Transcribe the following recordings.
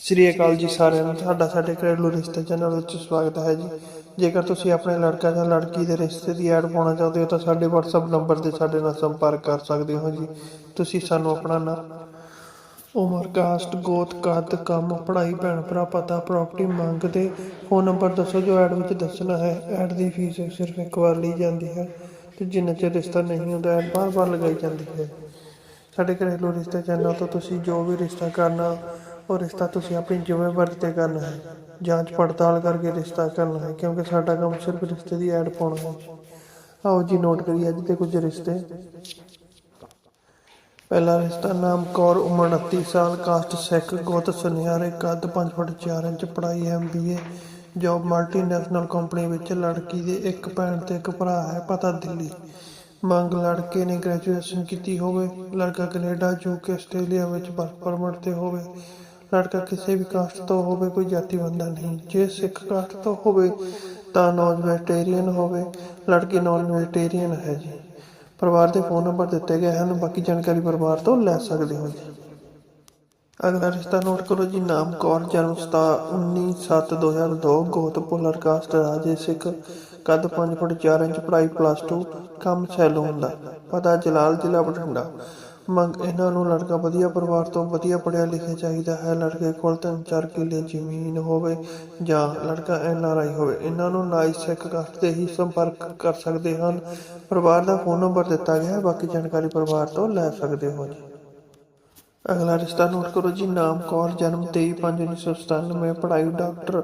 ਸ੍ਰੀ ਅਕਾਲ ਜੀ ਸਾਰਿਆਂ ਨੂੰ, ਤੁਹਾਡਾ ਸਾਡੇ ਘਰੇਲੂ ਰਿਸ਼ਤੇ ਚੈਨਲ ਵਿੱਚ ਸਵਾਗਤ ਹੈ ਜੀ। ਜੇਕਰ ਤੁਸੀਂ ਆਪਣੇ ਲੜਕਾ ਜਾਂ ਲੜਕੀ ਦੇ ਰਿਸ਼ਤੇ ਦੀ ਐਡ ਪਾਉਣਾ ਚਾਹੁੰਦੇ ਹੋ ਤਾਂ ਸਾਡੇ WhatsApp ਨੰਬਰ ਤੇ ਸਾਡੇ ਨਾਲ ਸੰਪਰਕ ਕਰ ਸਕਦੇ ਹੋ ਜੀ। ਤੁਸੀਂ ਸਾਨੂੰ ਆਪਣਾ ਨਾਮ ਉਮਰ, ਕਾਸਟ, ਗੋਤ, ਕੱਦ, ਕੰਮ, ਪੜ੍ਹਾਈ, ਭੈਣ ਭਰਾ, ਪਤਾ ਪ੍ਰਾਪਰਟੀ ਮੰਗ ਤੇ ਫੋਨ ਨੰਬਰ ਦੱਸੋ ਜੋ ਐਡ ਵਿੱਚ ਦੱਸਣਾ ਹੈ। ਐਡ ਦੀ ਫੀਸ ਸਿਰਫ ਇੱਕ ਵਾਰ ਲਈ ਜਾਂਦੀ ਹੈ ਤੇ ਜਿੰਨਾ ਚਿਰ ਰਿਸ਼ਤਾ ਨਹੀਂ ਹੁੰਦਾ, ਐਡ ਬਾਰ-ਬਾਰ ਲਗਾਈ ਜਾਂਦੀ ਹੈ। ਸਾਡੇ ਘਰੇਲੂ ਰਿਸ਼ਤੇ ਚੈਨਲ ਤੋਂ ਤੁਸੀਂ ਜੋ ਵੀ ਰਿਸ਼ਤਾ ਕਰਨਾ ਉਹ ਰਿਸ਼ਤਾ ਤੁਸੀਂ ਆਪਣੀ ਜ਼ਿੰਮੇਵਾਰੀ ਤੇ ਕਰਨਾ ਹੈ। ਜਾਂਚ ਪੜਤਾਲ ਕਰਕੇ ਰਿਸ਼ਤਾ ਕਰਨਾ ਹੈ, ਕਿਉਂਕਿ ਸਾਡਾ ਕੰਮ ਸਿਰਫ ਰਿਸ਼ਤੇ ਦੀ ਐਡ ਪਾਉਣਾ ਹੈ। ਆਓ ਜੀ ਨੋਟ ਕਰੀਏ ਅੱਜ ਦੇ ਕੁਝ ਰਿਸ਼ਤੇ। ਪਹਿਲਾ ਰਿਸ਼ਤਾ, ਨਾਮ ਕੌਰ, ਉਮਰ 29 ਸਾਲ ਕਾਸਟ ਸਿੱਖ, ਗੋਤ ਸੁਨਿਆਰੇ, ਕੱਦ 5 ਫੁੱਟ 4 ਇੰਚ, ਪੜ੍ਹਾਈ ਐਮਬੀਏ ਜੋਬ ਮਲਟੀਨੈਸ਼ਨਲ ਕੰਪਨੀ ਵਿੱਚ ਲੜਕੀ ਦੇ ਇੱਕ ਭੈਣ ਤੇ ਇੱਕ ਭਰਾ ਹੈ, ਪਤਾ ਦਿੱਲੀ। ਮੰਗ ਲੜਕੇ ਨੇ ਗ੍ਰੈਜੂਏਸ਼ਨ ਕੀਤੀ ਹੋਵੇ, ਲੜਕਾ ਕੈਨੇਡਾ ਯੂਕੇ ਆਸਟ੍ਰੇਲੀਆ ਵਿੱਚ ਵਰਕ ਪਰਮਿਟ ਤੇ ਹੋਵੇ। ਲੜਕਾ ਕਿਸੇ ਵੀ ਕਾਸਟ ਤੋਂ ਹੋਵੇ, ਕੋਈ ਜਾਤੀ ਬੰਦਾ ਨਹੀਂ। ਜੇ ਸਿੱਖ ਕਾਸਟ ਤੋਂ ਹੋਵੇ, ਤਾਂ ਨੌਨ ਵੈਜੀਟੇਰੀਅਨ ਹੋਵੇ। ਲੜਕੀ ਨੌਨ ਵੈਜੀਟੇਰੀਅਨ ਹੈ ਜੀ। ਪਰਿਵਾਰ ਦੇ ਫੋਨ ਨੰਬਰ ਦਿੱਤੇ ਗਏ ਹਨ, ਬਾਕੀ ਜਾਣਕਾਰੀ ਪਰਿਵਾਰ ਤੋਂ ਲੈ ਸਕਦੇ ਹੋ ਜੀ। ਅਗਲਾ ਰਿਸ਼ਤਾ ਨੋਟ ਕਰੋ ਜੀ, ਨਾਮ ਕੌਰ, ਜਨਮ ਸਤਾ 19/7/2002 ਗੋਤ ਪੁਲਰ ਕਾਸਟ ਰਾਜੇ, ਸਿੱਖ, ਕੱਦ 5 ਫੁੱਟ 4 ਇੰਚ, ਪੜ੍ਹਾਈ ਪਲੱਸ 2 ਕੰਮ ਸੈਲੂਨ ਦਾ। ਪਤਾ ਜਲਾਲ ਜ਼ਿਲ੍ਹਾ ਬਠਿੰਡਾ। ਮੰਗ, ਇਹਨਾਂ ਨੂੰ ਲੜਕਾ ਵਧੀਆ ਪਰਿਵਾਰ ਤੋਂ ਵਧੀਆ ਪੜ੍ਹਿਆ ਲਿਖਿਆ ਚਾਹੀਦਾ ਹੈ। ਲੜਕੇ ਕੋਲ ਤਿੰਨ ਚਾਰ ਕਿੱਲੇ ਜ਼ਮੀਨ ਹੋਵੇ ਜਾਂ ਲੜਕਾ ਐਨ ਆਰ ਆਈ ਹੋਵੇ, ਇਹਨਾਂ ਨੂੰ ਨਾਈ ਸਿੱਖ ਕਾਸਟ ਹੀ ਸੰਪਰਕ ਕਰ ਸਕਦੇ ਹਨ। ਪਰਿਵਾਰ ਦਾ ਫੋਨ ਨੰਬਰ ਦਿੱਤਾ ਗਿਆ ਹੈ, ਬਾਕੀ ਜਾਣਕਾਰੀ ਪਰਿਵਾਰ ਤੋਂ ਲੈ ਸਕਦੇ ਹੋ ਜੀ। ਅਗਲਾ ਰਿਸ਼ਤਾ ਨੋਟ ਕਰੋ ਜੀ, ਨਾਮ ਕੌਰ ਜਨਮ 23/5/1997 ਪੜ੍ਹਾਈ, ਡਾਕਟਰ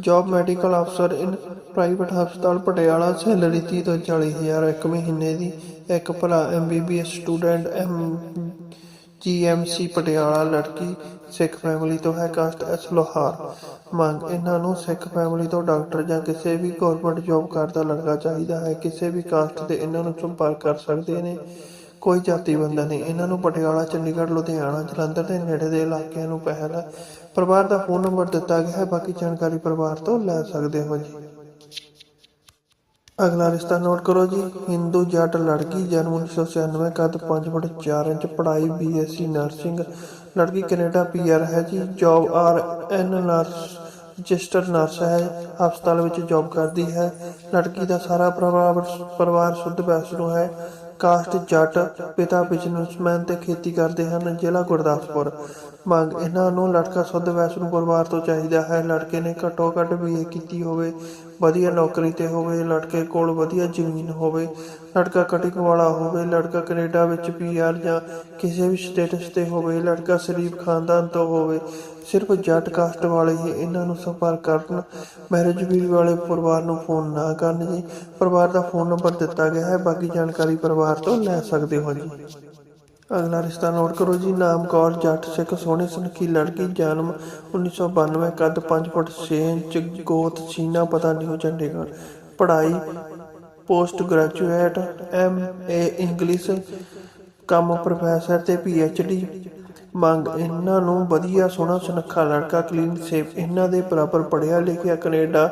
ਜੌਬ ਮੈਡੀਕਲ ਅਫਸਰ ਇਨ ਪ੍ਰਾਈਵੇਟ ਹਸਪਤਾਲ ਪਟਿਆਲਾ ਸੈਲਰੀ 30 ਤੋਂ 40 ਹਜ਼ਾਰ ਇੱਕ ਮਹੀਨੇ ਦੀ, ਇੱਕ ਭਰਾ MBBS student M GMC Patiala ਲੜਕੀ, ਸਿੱਖ ਫੈਮਿਲੀ ਤੋਂ ਹੈ, ਕਾਸਟ ਐਸ ਲੋਹਾਰ। ਮੰਗ, ਇਹਨਾਂ ਨੂੰ ਸਿੱਖ ਫੈਮਿਲੀ ਤੋਂ ਡਾਕਟਰ ਜਾਂ ਕਿਸੇ ਵੀ ਗਵਰਨਮੈਂਟ ਜੌਬ ਕਰਦਾ ਲੜਕਾ ਚਾਹੀਦਾ ਹੈ, ਕਿਸੇ ਵੀ ਕਾਸਟ ਦੇ ਇਹਨਾਂ ਨੂੰ ਸੰਪਰਕ ਕਰ ਸਕਦੇ ਨੇ। ਕੋਈ ਜਾਤੀ ਬੰਦਾ ਨਹੀਂ। ਇਹਨਾਂ ਨੂੰ ਪਟਿਆਲਾ, ਚੰਡੀਗੜ੍ਹ, ਲੁਧਿਆਣਾ, ਜਲੰਧਰ ਦੇ ਨੇੜੇ ਦੇ ਇਲਾਕਿਆਂ ਨੂੰ ਪਹਿਲ ਹੈ ਪਰਿਵਾਰ ਦਾ ਫੋਨ ਨੰਬਰ ਦਿੱਤਾ ਗਿਆ ਹੈ, ਬਾਕੀ ਜਾਣਕਾਰੀ ਪਰਿਵਾਰ ਤੋਂ ਲੈ ਸਕਦੇ ਹੋ ਜੀ। ਅਗਲਾ ਰਿਸ਼ਤਾ ਨੋਟ ਕਰੋ ਜੀ ਹਿੰਦੂ ਜੱਟ ਲੜਕੀ, ਜਨਮ 1996 ਕੱਦ 5 ਫੁੱਟ 4 ਇੰਚ, ਪੜ੍ਹਾਈ ਬੀਐਸਸੀ ਨਰਸਿੰਗ ਲੜਕੀ ਕੈਨੇਡਾ ਪੀਆਰ ਹੈ ਜੀ job R N nurse register nurse ਹੈ, ਹਸਪਤਾਲ ਵਿੱਚ ਜੌਬ ਕਰਦੀ ਹੈ, ਲੜਕੀ ਦਾ ਸਾਰਾ ਪਰਿਵਾਰ ਪਰਿਵਾਰ ਸ਼ੁੱਧ ਵੈਸ਼ਨੂ ਹੈ ਕਾਸਟ ਜੱਟ ਪਿਤਾ ਬਿਜ਼ਨਸਮੈਨ ਤੇ ਖੇਤੀ ਕਰਦੇ ਹਨ ਜ਼ਿਲ੍ਹਾ ਗੁਰਦਾਸਪੁਰ। ਮੰਗ, ਇਹਨਾਂ ਨੂੰ ਲੜਕਾ ਸ਼ੁੱਧ ਵੈਸ਼ਨੂ ਪਰਿਵਾਰ ਤੋਂ ਚਾਹੀਦਾ ਹੈ। ਲੜਕੇ ਨੇ ਘੱਟੋ ਘੱਟ ਬੀਏ ਕੀਤੀ ਹੋਵੇ। ਵਧੀਆ ਨੌਕਰੀ ਤੇ ਹੋਵੇ, ਲੜਕੇ ਕੋਲ ਵਧੀਆ ਜ਼ਮੀਨ ਹੋਵੇ, ਲੜਕਾ ਕਟਿੰਗ ਵਾਲਾ ਹੋਵੇ, ਲੜਕਾ ਕੈਨੇਡਾ ਵਿੱਚ ਪੀਆਰ ਜਾਂ ਕਿਸੇ ਵੀ ਸਟੇਟਸ ਤੇ ਹੋਵੇ, ਲੜਕਾ ਸ਼ਰੀਫ ਖਾਨਦਾਨ ਤੋਂ ਹੋਵੇ, ਸਿਰਫ ਜੱਟ ਕਾਸਟ ਵਾਲੇ ਹੀ ਇਹਨਾਂ ਨੂੰ ਸੰਪਰਕ ਕਰਨ ਮੈਰਿਜ ਵੀ ਵਾਲੇ ਪਰਿਵਾਰ ਨੂੰ ਫੋਨ ਨਾ ਕਰਨ ਜੀ। ਪਰਿਵਾਰ ਦਾ ਫੋਨ ਨੰਬਰ ਦਿੱਤਾ ਗਿਆ ਹੈ, ਬਾਕੀ ਜਾਣਕਾਰੀ ਪਰਿਵਾਰ ਤੋਂ ਲੈ ਸਕਦੇ ਹੋ ਜੀ। ਅਗਲਾ ਰਿਸ਼ਤਾ ਨੋਟ ਕਰੋ ਜੀ, ਨਾਮ ਕੌਰ, ਜੱਟ ਸਿੱਖ, ਸੋਹਣੇ ਸੁਨਖੀ ਲੜਕੀ, ਜਨਮ 1992 ਕੱਦ 5 ਫੁੱਟ 6 ਇੰਚ, ਗੋਤ ਸੀਨਾ, ਪਤਾ ਨਿਊ ਚੰਡੀਗੜ੍ਹ। ਪੜ੍ਹਾਈ, post graduate, M A English, ਕੰਮ ਪ੍ਰੋਫੈਸਰ ਤੇ ਪੀ ਡੀ ਮੰਗ ਇਹਨਾਂ ਨੂੰ ਵਧੀਆ ਸੋਹਣਾ ਸੁਨੱਖਾ ਲੜਕਾ ਕਲੀਨ ਸੇਫ ਇਹਨਾਂ ਦੇ ਬਰਾਬਰ ਪੜ੍ਹਿਆ ਲਿਖਿਆ Canada,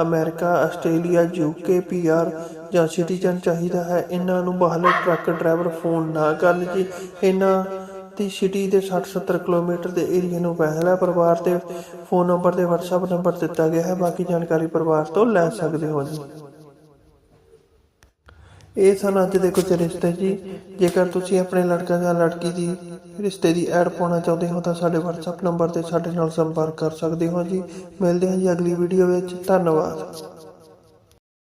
America, Australia UK PR ਜਾਂ ਸਿਟੀਜ਼ਨ ਚਾਹੀਦਾ ਹੈ। ਇਹਨਾਂ ਨੂੰ ਬਾਹਰਲੇ ਟਰੱਕ ਡਰਾਈਵਰ ਫੋਨ ਨਾ ਕਰਨ ਜੀ। ਇਹਨਾਂ ਦੀ ਸਿਟੀ ਦੇ 60-70 ਕਿਲੋਮੀਟਰ ਦੇ ਏਰੀਆ ਨੂੰ ਪਹਿਲਾ ਪਰਿਵਾਰ ਤੇ ਫੋਨ ਨੰਬਰ ਤੇ WhatsApp ਨੰਬਰ ਦਿੱਤਾ ਗਿਆ ਹੈ। ਬਾਕੀ ਜਾਣਕਾਰੀ ਪਰਿਵਾਰ ਤੋਂ ਲੈ ਸਕਦੇ ਹੋ ਜੀ। ਇਹ ਸਨ ਅੱਜ ਦੇ ਕੁਝ ਰਿਸ਼ਤੇ ਜੀ। ਜੇਕਰ ਤੁਸੀਂ ਆਪਣੇ ਲੜਕਾ ਜਾਂ ਲੜਕੀ ਦੀ ਰਿਸ਼ਤੇ ਦੀ ਐਡ ਪਾਉਣਾ ਚਾਹੁੰਦੇ ਹੋ ਤਾਂ ਸਾਡੇ WhatsApp ਨੰਬਰ ਤੇ ਸਾਡੇ ਨਾਲ ਸੰਪਰਕ ਕਰ ਸਕਦੇ ਹੋ ਜੀ। ਮਿਲਦੇ ਹਾਂ ਜੀ ਅਗਲੀ ਵੀਡੀਓ ਵਿੱਚ। ਧੰਨਵਾਦ।